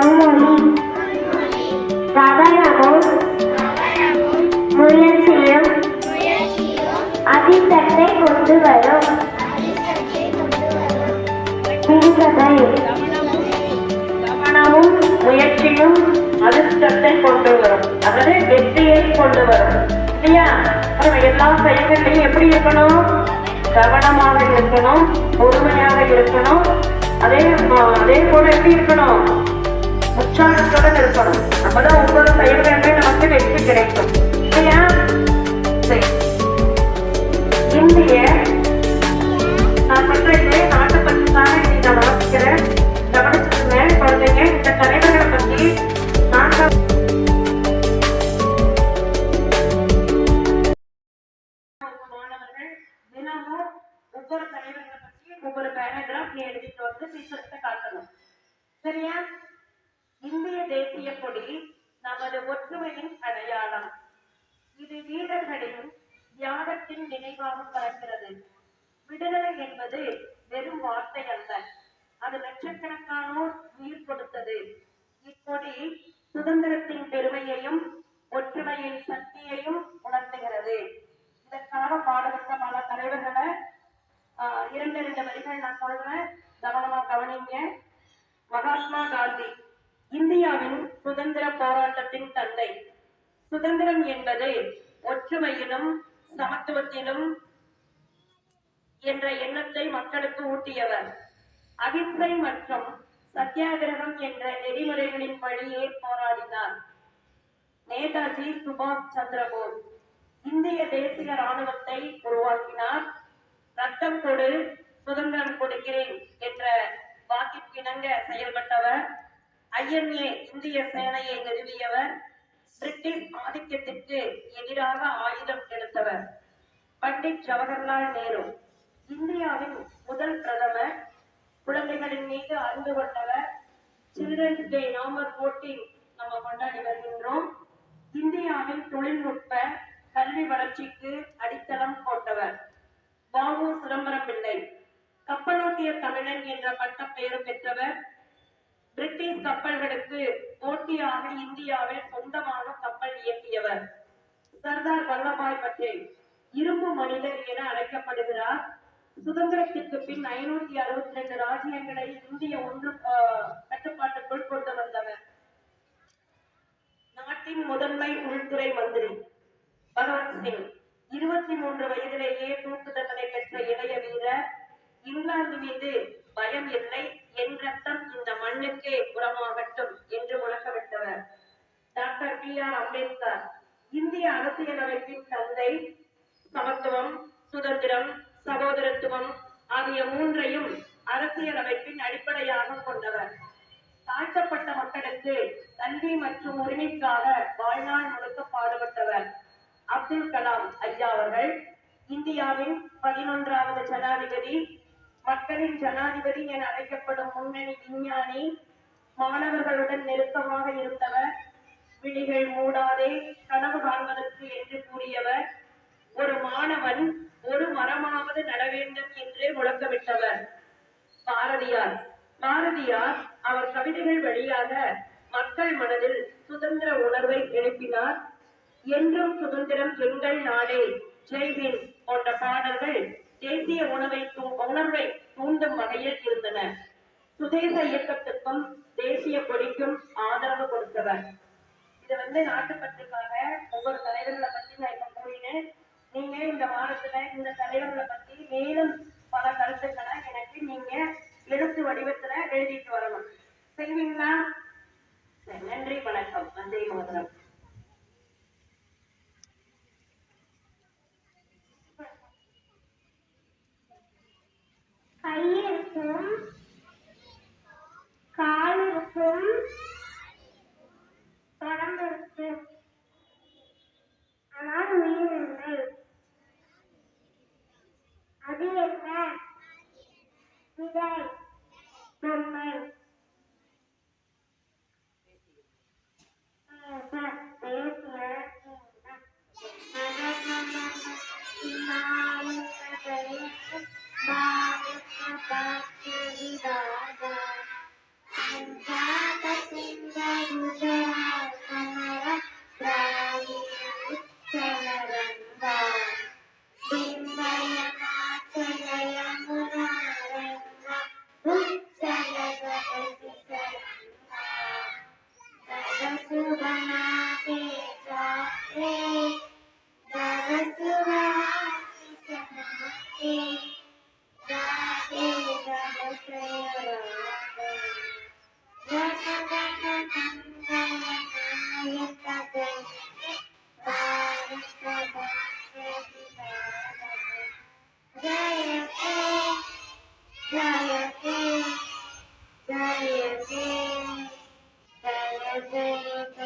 கண்மொழி கவனமும் முயற்சியும் அதிர்ஷ்டத்தை கொண்டு வரும் சிறுகதை கவனமும் முயற்சியும் அதிர்ஷ்டத்தை கொண்டு வரும் அதாவது வெற்றியை கொண்டு வரும் இல்லையா எல்லா செயல்களையும் எப்படி இருக்கணும்? கவனமாக இருக்கணும் பொறுமையாக இருக்கணும். அதே அதே போல எப்படி இருக்கணும்? உற்சாகத்துடன் இருக்கணும் அப்பதான் ஒவ்வொரு செயல்களுமே நமக்கு வெற்றி கிடைக்கும் இல்லையா சரி இந்திய நான் சொல்றேன் நாட்டை பற்றி தான் இன்னைக்கு நான் வாசிக்கிறேன் குழந்தைங்க இந்த தலைவர்களை ஒவ்வொரு தலைவர்களை ஒவ்வொரு பேராகிராஃப் நீ எழுதிட்டு வந்து டீச்சர்கிட்ட காட்டணும். சரியா? இந்திய தேசிய கொடி நமது ஒற்றுமையின் அடையாளம். இது வீரர்களின் தியாகத்தின் நினைவாக பறக்கிறது. விடுதலை என்பது வெறும் வார்த்தை அல்ல அது லட்சக்கணக்கானோர் உயிர் கொடுத்தது. இக்கொடி சுதந்திரத்தின் பெருமையையும் ஒற்றுமையின் சக்தியையும் உணர்த்துகிறது. இதற்காக பாடுபட்ட பல தலைவர்களை ஆஹ், இரண்டு இரண்டு வரிகள் நான் சொல்றேன். கவனமா கவனிங்க. மகாத்மா காந்தி. இந்தியாவின் சுதந்திர போராட்டத்தின் தந்தை. சுதந்திரம் என்பது ஒற்றுமையிலும் சமத்துவத்திலும் என்ற எண்ணத்தை மக்களுக்கு ஊட்டியவர். அகிம்சை மற்றும் சத்தியாகிரகம் என்ற நெறிமுறைகளின் வழியே போராடினார். நேதாஜி சுபாஷ் சந்திரபோஸ் இந்திய தேசிய ராணுவத்தை உருவாக்கினார். ரத்தம் கொடு சுதந்திரம் கொடுக்கிறேன் என்ற வாக்கிற்கிணங்க செயல்பட்டவர். ஐஎன்ஏ இந்திய சேனையை நிறுவியவர் பிரிட்டிஷ் ஆதிக்கத்திற்கு எதிராக ஆயுதம் எடுத்தவர் பண்டிட் ஜவஹர்லால் நேரு. இந்தியாவின் முதல் பிரதமர் குழந்தைகளின் மீது அறிந்து கொண்டவர் சில்ட்ரன்ஸ் டே நவம்பர் 14 நம்ம கொண்டாடி வருகின்றோம். இந்தியாவின் தொழில்நுட்ப கல்வி வளர்ச்சிக்கு அடித்தளம் போட்டவர் பாபு சிதம்பரம் பிள்ளை. கப்பலோட்டிய தமிழன் என்ற பட்டப்பெயர் பெற்றவர் பிரிட்டிஷ் கப்பல்களுக்கு போட்டியாக இந்தியாவில் சொந்தமான கப்பல் இயக்கியவர் சர்தார் வல்லபாய் பட்டேல். இரும்பு மனிதர் என அழைக்கப்படுகிறார். சுதந்திரத்திற்கு பின் ஐநூத்தி அறுபத்தி ரெண்டு ராஜ்யங்களை இந்திய ஒன்று கட்டுப்பாட்டுக்குள் கொண்டு வந்தவர். நாட்டின் முதன்மை உள்துறை மந்திரி பகவத் சிங். இருபத்தி மூன்று வயதிலேயே தூக்கு தண்டனை பெற்ற இளைய வீரர். இங்கிலாந்து மீது பயம் இல்லை. என் ரத்தம் மண்ணுக்கே புறமாகட்டும் என்று முழக்கமிட்டவர். டாக்டர் பி ஆர் அம்பேத்கர் இந்திய அரசியலமைப்பின் தந்தை சமத்துவம் சுதந்திரம் சகோதரத்துவம் ஆகிய மூன்றையும் அரசியலமைப்பின் அடிப்படையாக கொண்டவர். தாழ்த்தப்பட்ட மக்களுக்கு கல்வி மற்றும் உரிமைக்காக வாழ்நாள் முழுக்க பாடுபட்டவர் அப்துல் கலாம் ஐயா அவர்கள். இந்தியாவின் பதினொன்றாவது ஜனாதிபதி மக்களின் ஜனாதிபதி என அழைக்கப்படும் முன்னணி விஞ்ஞானி மாணவர்களுடன் நெருக்கமாக இருந்தவர் விழிகள் மூடாதே கனவு காண்பதற்கு என்று கூறியவர் ஒரு மாணவன் ஒரு மரமாவது நட வேண்டும் என்று முழக்கமிட்டவர். பாரதியார். பாரதியார் அவர் கவிதைகள் வழியாக மக்கள் மனதில் சுதந்திர உணர்வை எழுப்பினார். என்றும் சுதந்திரம் எங்கள் நாடே ஜெய்ஹிந்த் போன்ற பாடல்கள் தேசிய உணவை உணர்வை தூண்டும் வகையில் இருந்தன. சுதேச இயக்கத்துக்கும் தேசிய கொடிக்கும் ஆதரவு கொடுத்தவர். இது வந்து நாட்டுப்பற்றுக்காக ஒவ்வொரு தலைவர்களை பற்றி நான் இப்ப கூறினேன். நீங்க இந்த வாரத்துல இந்த தலைவர்களை பத்தி மேலும் பல கருத்துக்களை எனக்கு நீங்க எழுத்து வடிவத்துல எழுதிட்டு வரணும். செய்வீங்களா நன்றி வணக்கம். வந்தே மோதிரம். นั่นนั่นนั่นนั่น Jayate, Jayate, Jayate.